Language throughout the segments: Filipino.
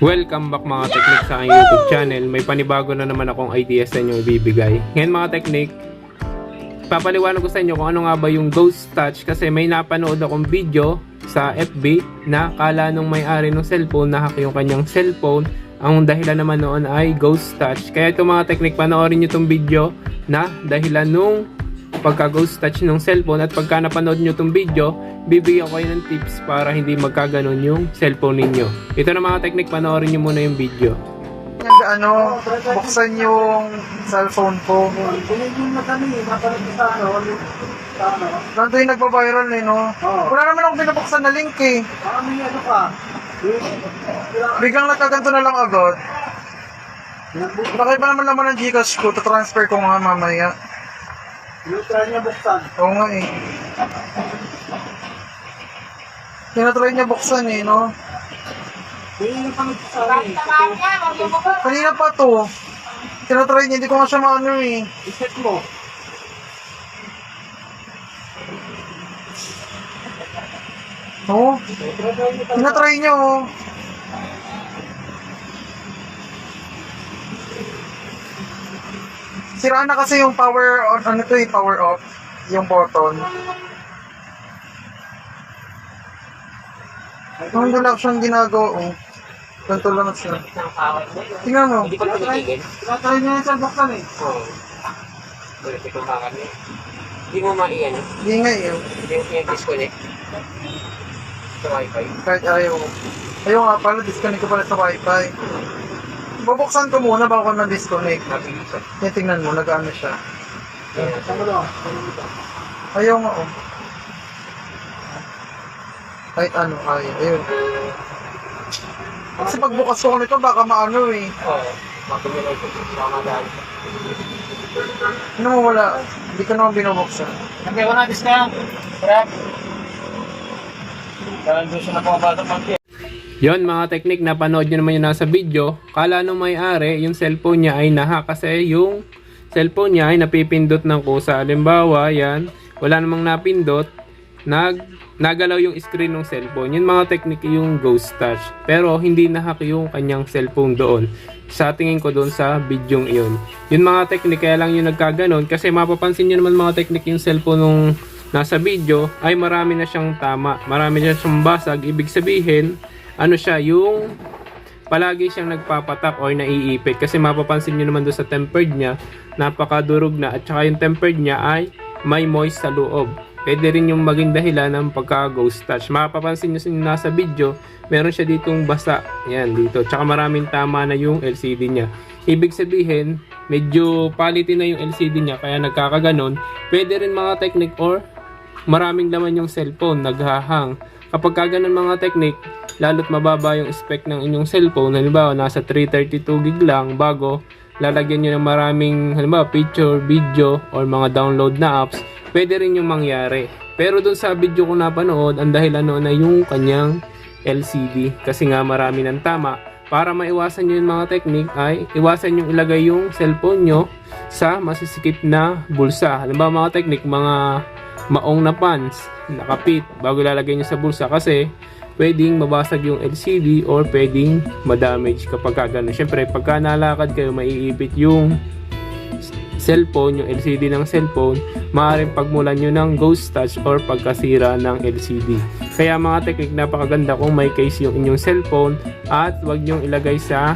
Welcome back mga teknik sa aking YouTube channel. May panibago na naman akong idea sa inyo ibibigay. Ngayon mga teknik, papaliwanag ko sa inyo kung ano nga ba yung Ghost Touch kasi may napanood akong video sa FB na kala nung may-ari ng cellphone na hack yung kanyang cellphone. Ang dahilan naman noon ay Ghost Touch. Kaya ito mga teknik, panoorin nyo itong video na dahilan nung pagka Ghost Touch ng cellphone at pagka napanood nyo itong video, bibigyan ko kayo ng tips para hindi magkaganon yung cellphone ninyo. Ito na mga teknik, panoorin nyo muna yung video. Ano, buksan yung cellphone ko. Nandun yung nagpa-viral eh, no? Wala naman akong binabuksan na link eh. Biglang nagkaganto na lang agad. Bakit ba naman naman ang Gcash ko? To-transfer ko nga mamaya. Try niya buksan. Oo nga eh. Tinatry niya buksan eh, no? Hindi pa sa akin. Kanina pa to. Tinatry niya, hindi ko nga siya maano eh. Iset mo. Oo. Tinatry niya oh. Sira na kasi yung power on, ano to eh, power off. Yung button. Nung wala siyang ginagawa, oh. Ganito lang siya. Tingnan mo. Hindi ko tumitigil. Tinatry niya yung cellboxan eh. Oo. Wala ko kakan eh. Hindi mo maiyan. Hindi nga eh. Hindi mo pinag-disconnect. Sa wifi. Kahit ayaw. Ayaw nga pala, disconnect ko pala sa wifi. Bubuksan ko muna bago na-disconnect. Nabilisan. Yan, tingnan mo, nag-ano siya. Ayaw nga, oh. Kahit ano, ayaw. Ayun. Kasi pagbukas ko nito, baka maano eh. Oo. Makumilag ko sa mga dahil. Ano mo wala? Hindi ko naman binubuksan. Okay, wala discount. Crap. Dahil doon siya ng Yon mga teknik na panood nyo naman yung nasa video. Kala nung may-ari, yung cellphone niya ay naha kasi yung cellphone niya ay napipindot ng kusa. Halimbawa, yan, wala namang napindot, nag, nagalaw yung screen ng cellphone. Yun mga teknik yung ghost touch. Pero hindi nahack yung kanyang cellphone doon. Sa tingin ko doon sa video iyon. Yun mga teknik, kaya lang yung nagkaganon. Kasi mapapansin nyo naman mga teknik yung cellphone nung nasa video ay marami na siyang tama. Marami na siyang basag. Ibig sabihin, ano siya, yung palagi siyang nagpapatap or naiipit. Kasi mapapansin nyo naman doon sa tempered niya, napakadurog na. At saka yung tempered niya ay may moist sa loob. Pwede rin yung maging dahilan ng pagka-ghost touch. Mapapansin nyo sa nasa video, meron siya ditong basa. Yan, dito. Tsaka maraming tama na yung LCD niya. Ibig sabihin, medyo quality na yung LCD niya, kaya nagkakaganon. Pwede rin mga technique or maraming laman yung cellphone, naghahang. Kapag ka ganun mga technique, lalo't mababa yung spec ng inyong cellphone, halimbawa nasa 332 gig lang bago lalagyan nyo ng maraming halimbawa picture, video, or mga download na apps, pwede rin yung mangyari. Pero dun sa video ko napanood, ang dahilan noon ay yung kanyang LCD kasi nga marami ng tama. Para maiwasan nyo yung mga technique ay iwasan yung ilagay yung cellphone nyo sa masisikip na bulsa. Halimbawa mga technique, mga maong na pants, nakapit bago lalagay nyo sa bulsa kasi pwedeng mabasag yung LCD or pwedeng madamage kapag ka gano'n. Siyempre, pagka nalakad kayo, maiipit yung cellphone, yung LCD ng cellphone, maaaring pagmulan nyo ng ghost touch or pagkasira ng LCD. Kaya mga technique, napakaganda kung may case yung inyong cellphone at wag nyong ilagay sa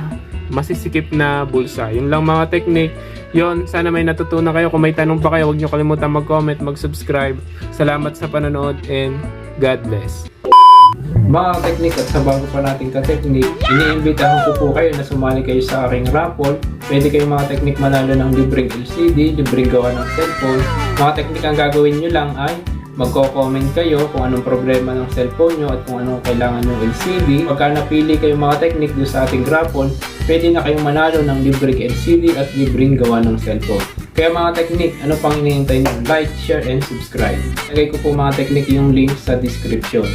masisikip na bulsa. Yun lang mga technique. Yon, sana may natutunan kayo. Kung may tanong pa kayo, huwag nyo kalimutan mag-comment, mag-subscribe. Salamat sa panonood and God bless. Mga technique at sa bago pa nating ka-technique, iniimbitahan ko po kayo na sumali kayo sa aking raffle. Pwede kayo mga technique manalo ng libreng LCD, libreng gawa ng cellphone. Mga technique ang gagawin nyo lang ay magko-comment kayo kung anong problema ng cellphone nyo at kung anong kailangan ng LCD. Pagka napili kayo mga technique doon sa ating raffle, pwede na kayong manalo ng libreng LCD at libreng gawa ng cellphone. Kaya mga technique, ano pang hinihintay nyo? Like, share, and subscribe. Lagay ko po mga technique yung link sa description.